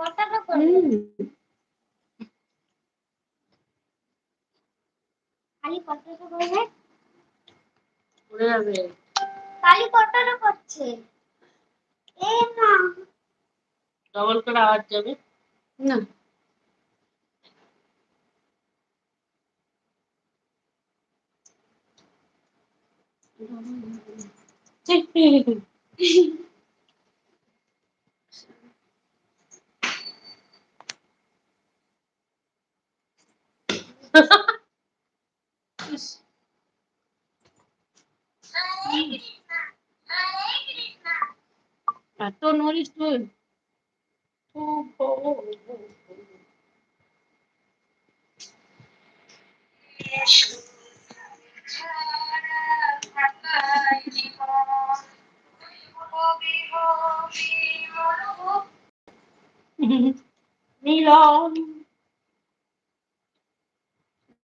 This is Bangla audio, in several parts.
কতটা করবে হুম। খালি কতটা করবে পড়ে যাবে। খালি কতটা করছে এ না। ডবল করে আওয়াজ যাবে। না। এত নড়িস তুই মিলন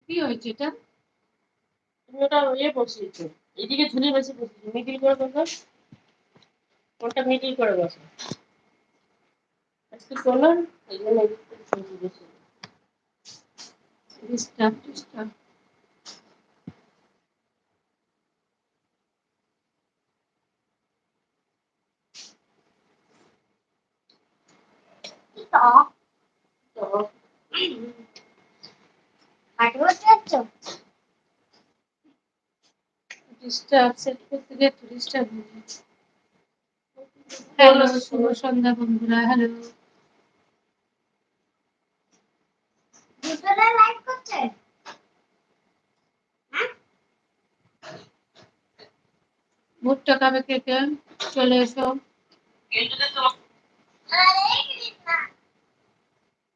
কি হয়েছে এটা তুমি ওটা ইয়ে বসিয়েছো এদিকে ঝুলি বেশি বসিয়েছো মিডিল করে বসো ওটা মিডিল করে বসো। আজকে চলুন এই জন্য করতে গিয়ে একটু ডিস্টার্ব হয়ে যাচ্ছে হ্যালো শুভ সন্ধ্যা বন্ধুরা হ্যালো। করছে? ভুট্টা খাবে কে কে? চলে এসো।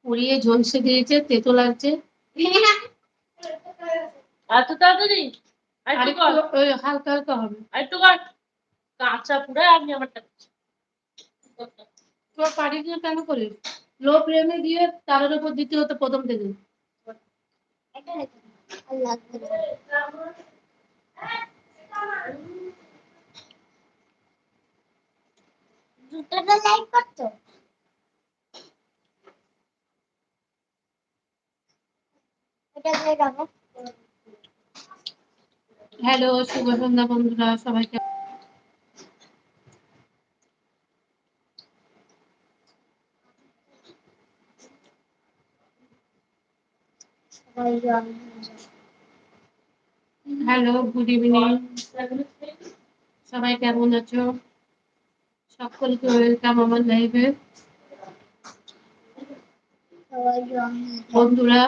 পুড়িয়ে ঝলসে দিয়েছে তেতো লাগছে। এত তাড়াতাড়ি? আর আর একটু হালকা হালকা হবে। আর একটু কাট কাঁচা পুরো আপনি আমারটা তোর পাড়ি দিয়ে কেন করিস লো ফ্লেমে দিয়ে তারের উপর হতো প্রথম থেকে। লাইক হ্যালো শুভ সন্ধ্যা বন্ধুরা সবাইকে সবাই জল নিয়ে যাও। হ্যালো গুড ইভিনিং সবাই কেমন আছো? সকলকে ওয়েলকাম আমার লাইভে। বন্ধুরা,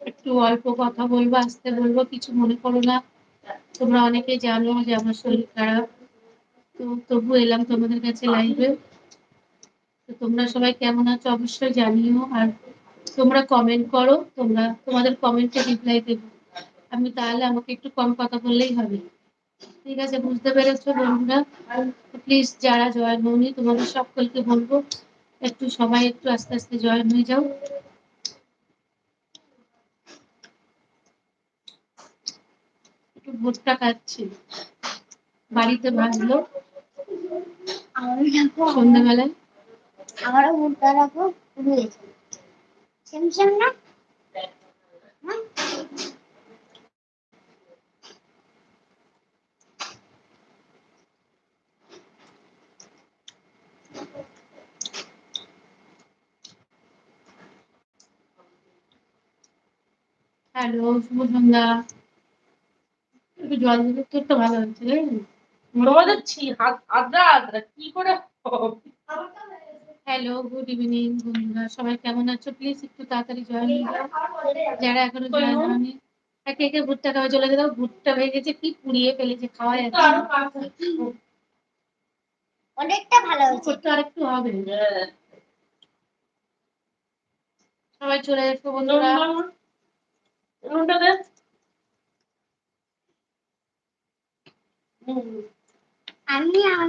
একটু অল্প কথা বলব, আসতে বলব, কিছু মনে করো না। তোমরা অনেকে জানো যে আমার শরীর খারাপ। তো তবু এলাম তোমাদের কাছে লাইভে তো তোমরা সবাই কেমন আছো অবশ্যই জানিও। আর তোমরা কমেন্ট করো তোমরা তোমাদের কমেন্টে রিপ্লাই দেবো। আমি তাহলে আমাকে একটু কম কথা বললেই হবে। ঠিক আছে বুঝতে পেরেছ বন্ধুরা? প্লিজ যারা জয়েন হওনি তোমাদের সকলকে বলব একটু সবাই একটু আস্তে আস্তে জয়েন হয়ে যাও। একটু ভুট্টা খাচ্ছি। বাড়িতে ভাজলো। সন্ধ্যাবেলায়। আমারও মুখটা রাখো রয়েছে না হ্যাঁ? হ্যালো শুভ সন্ধ্যা একটু জল দিলে তো ভালো হচ্ছে রে। তোমাদের ছি হাত আদ্রা আদ্রা কি করে হবে? হ্যালো গুড ইভিনিং বন্ধুরা। সবাই কেমন আছো? প্লিজ একটু তাড়াতাড়ি জয়েন যারা এখনও জয়েন হয়নি একে একে ভুট্টা খাওয়া চলে গেল ভুট্টা হয়ে গেছে কি পুড়িয়ে ফেলেছে খাওয়া যাচ্ছে না। অনেকটা ভালো হয়েছে। ভুট্টা আরেকটু হবে। হ্যাঁ। সবাই চলে এসো বন্ধুরা। নুন। নুনটা দে আমি আর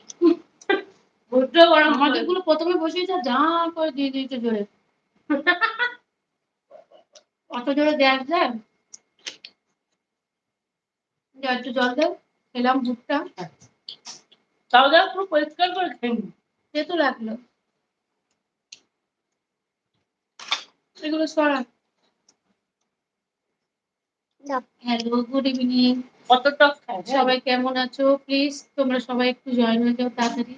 ভুট্টো গরম আমাদেরগুলো প্রথমে বসিয়েছে যা করে দিয়ে দিয়েছে জোরে। অত জোরে দেখ যায় একটু জল দাও খেলাম ভুট্টা তাও দাও পুরো পরিষ্কার করে সে তো লাগল। এগুলো সরা। হ্যালো গুড ইভিনিং কত টক খায় হ্যাঁ? সবাই কেমন আছো? প্লিজ তোমরা সবাই একটু জয়েন হয়ে যাও তাড়াতাড়ি।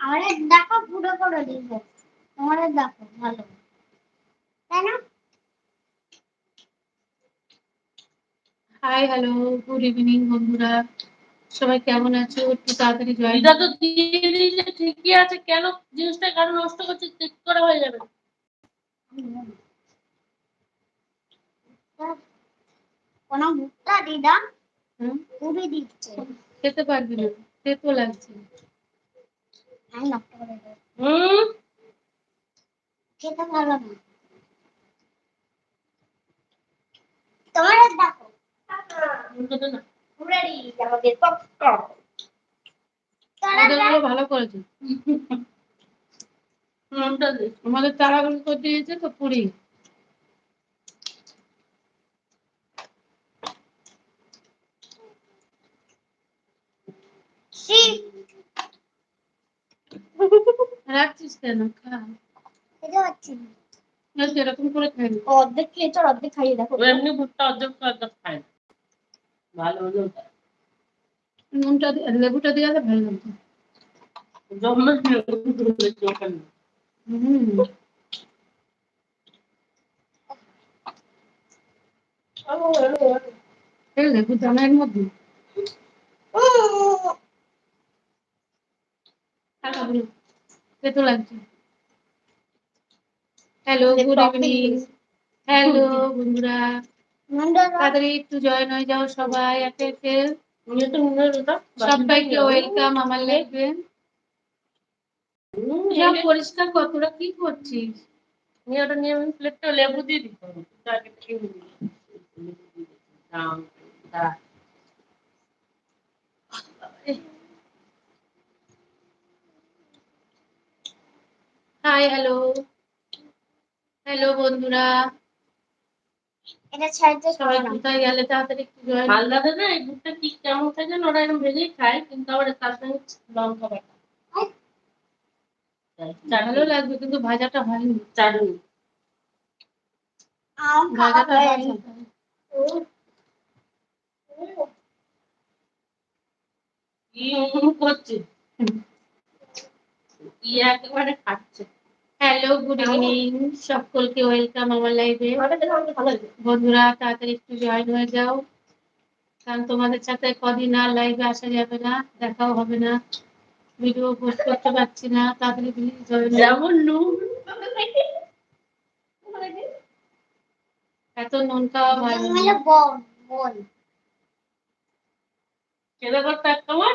আমাদের দেখো পুরো করে দিব তোমাদের দেখো ভালো। তাই না? হাই হ্যালো গুড ইভিনিং বন্ধুরা। সবাই কেমন আছো? একটু তাড়াতাড়ি জয়েন দিদা তো দিয়ে দিয়েছে ঠিকই আছে। কেন? জিনিসটা কেন নষ্ট করছে চেক করা হয়ে যাবে। কোন ভুট্টা দিদা হুম, পুরি দিচ্ছে। খেতে পারবি না। লাগছে। আমি নষ্ট করে দেবো। হুম? খেতে ভালো না। তোমাদের দেখো। উল্টো দে না। রেডি আমাদের পপকর্ন ভালো করেছে। আমাদের দিয়েছে তো পুরি। রাখছিস কেন খা খেতে পাচ্ছি না করে খাই অর্ধেক খেয়েছো অর্ধেক খাইয়ে দেখো এমনি ভুট্টা অর্ধেক অর্ধেক না ভালো হলো নুনটা লেবুটা দিয়ে ভালো লাগতো হুম এই লেবু দানার মধ্যে টাকাগুলো লাগছে। হ্যালো গুড ইভিনিং হ্যালো বন্ধুরা। তাড়াতাড়ি একটু জয়েন হয়ে যাও সবাই একে একে। সবাইকে ওয়েলকাম আমার সব পরিষ্কার কর তোরা কি করছিস? নিয়ে ওটা নিয়ে আমি প্লেটটা লেবু দিয়ে দিতে। দাম, হাই হ্যালো হ্যালো বন্ধুরা। এটা ছাড়তে সবাই সবাই কোথায় গেলে তাড়াতাড়ি একটু জয়েন মালদাতে না এই দুধটা কি কেমন খায় জানো? ওরা এরকম ভেজেই খায় কিন্তু আবার তার সঙ্গে লঙ্কা বাটা। ভালো লাগবে কিন্তু ভাজাটা হয়নি। চাটনি। ভাজাটা হয়নি। কি করছে? কি একেবারে খাচ্ছে। হ্যালো গুড ইভিনিং সকলকে ওয়েলকাম আমার লাইভে বন্ধুরা তাড়াতাড়ি একটু জয়েন হয়ে যাও। কারণ তোমাদের সাথে কদিন আর লাইভে আসা যাবে না দেখাও হবে না। ভিডিও পোস্ট করতে পারছি না। তাড়াতাড়ি প্লিজ জয়েন যেমন নুন। এত নুন খাওয়া ভালো তুমি না। হলো বোন বোন খেতে করতে তোমার?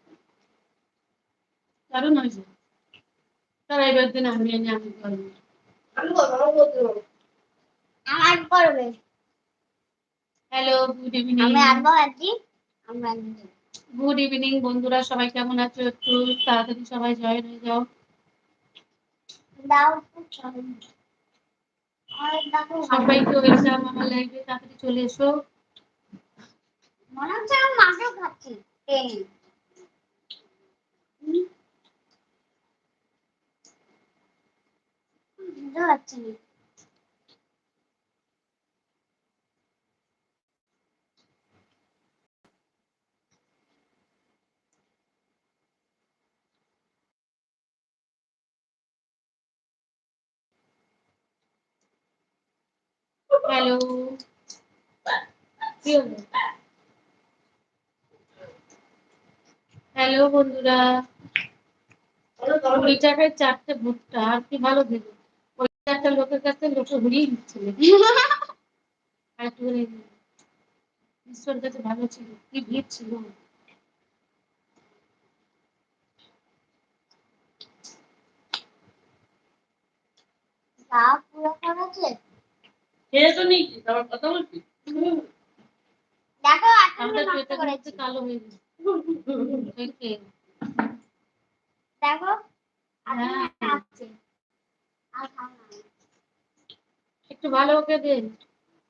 দারুণ হয়েছে তারা এবার দিন আমি এনে আমি করব। আমার করবে। হ্যালো গুড ইভিনিং আমি আমরা গুড ইভিনিং বন্ধুরা সবাই কেমন আছো? একটু তাড়াতাড়ি সবাই জয়েন হয়ে যাও। সবাইকে ওয়েলকাম আমার লাইভে তাড়াতাড়ি চলে এসো। মনে হচ্ছে আমি মাংস খাচ্ছি। বুঝতে পারছি না হ্যালো হ্যালো বন্ধুরা। কুড়ি টাকায় চারটে ভুট্টা আর কি ভালো ভেবে চারটা লোকের কাছে লোকে ঘুরিয়ে দিচ্ছিল। আর একটু করে ঈশ্বর কাছে ভালো ছিল কি ভিড় ছিল? কালো হয়ে গেছে। দেখে। একটু ভালো ওকে দেন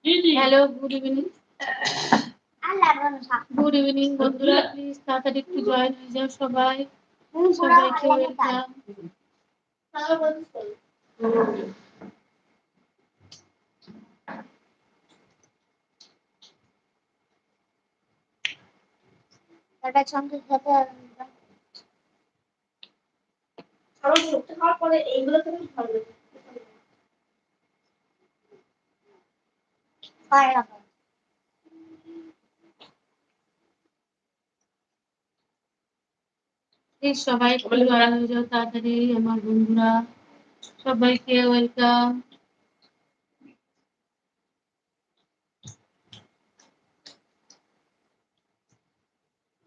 জি জি hello good evening good evening বন্ধুরা প্লিজ তাড়াতাড়ি একটু জয়েন হয়ে যাও সবাই সবাইকে। ওয়েলকাম এটা খেতে। আমার পরে এইগুলো থেকে ভালো লাগে। সবাই হয়ে তাড়াতাড়ি আমার বন্ধুরা। সবাইকে ওয়েলকাম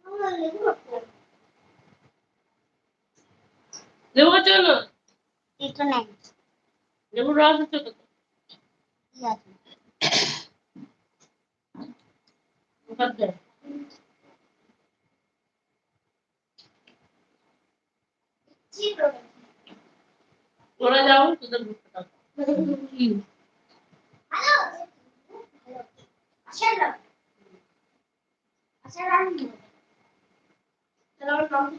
আমার লেবু খাব। লেবু কেন? একটু নেই। লেবুর রস আছে খাচ্ছে কি করবে? তোরা যাও তোদের আচ্ছা আচ্ছা রানি তাহলে আমার খাওয়া এই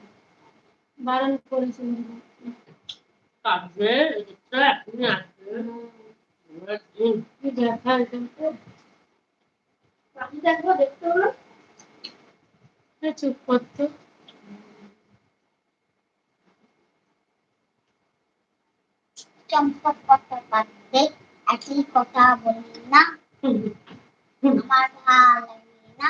বারণ করেছে কাটবে, এটা এখনই আসবে। দেখা আমি দেখব দেখতে হলো চুপ করতো চম্পট কথা বাদে একই কথা বলি না। হুম, হুম। আমার ভালো লাগে না।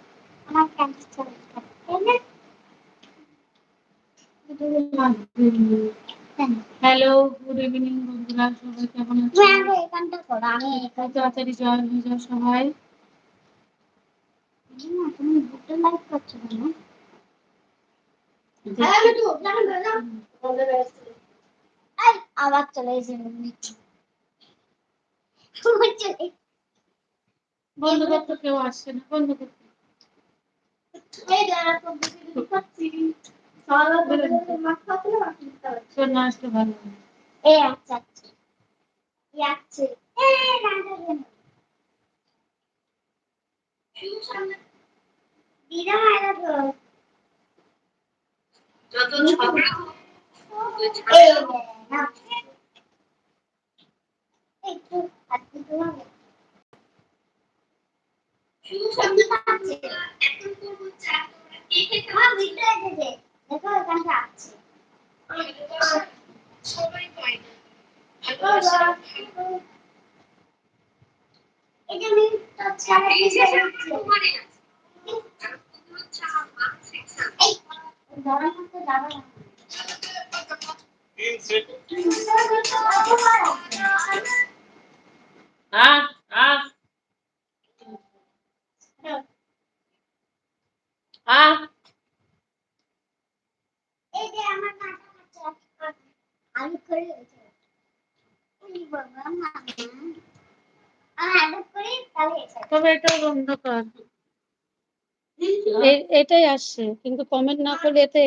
আমার ক্যান্সার চলে তাই না হ্যালো গুড ইভিনিং বন্ধুরা সবাই কেমন আছো তুমি এখানটা করো আমি খুব তাড়াতাড়ি জয়েন হয়ে যাও সবাই। না তুমি দুটো লাইক করছ কেন? হ্যাঁ তো না আবার চলে নিচ্ছি চলে কেউ আসছে না বন্ধ একটু হাতে তোমাকে শুধু সামনে পাচ্ছে এখন করব চা তোমরা কে খেতে আমার ভিতরে এসেছে দেখো এখানটা আছে আমি তো সবাই পাই না ভালোবাসা ভালো এই যে আমি তো ছাড়া এই যে দিতে তোমারই আছে আর ওগুলো চা মানসিক শান্তি এই গরম মতো যাবে না আহ আহ আহ এই যে আমার মাথা কাছে আমি করে গেছি এই বাবা মামা আমি আদর করি তাহলে এসে তবে এটা বন্ধ কর এ- এটাই আসছে কিন্তু কমেন্ট না করলে এতে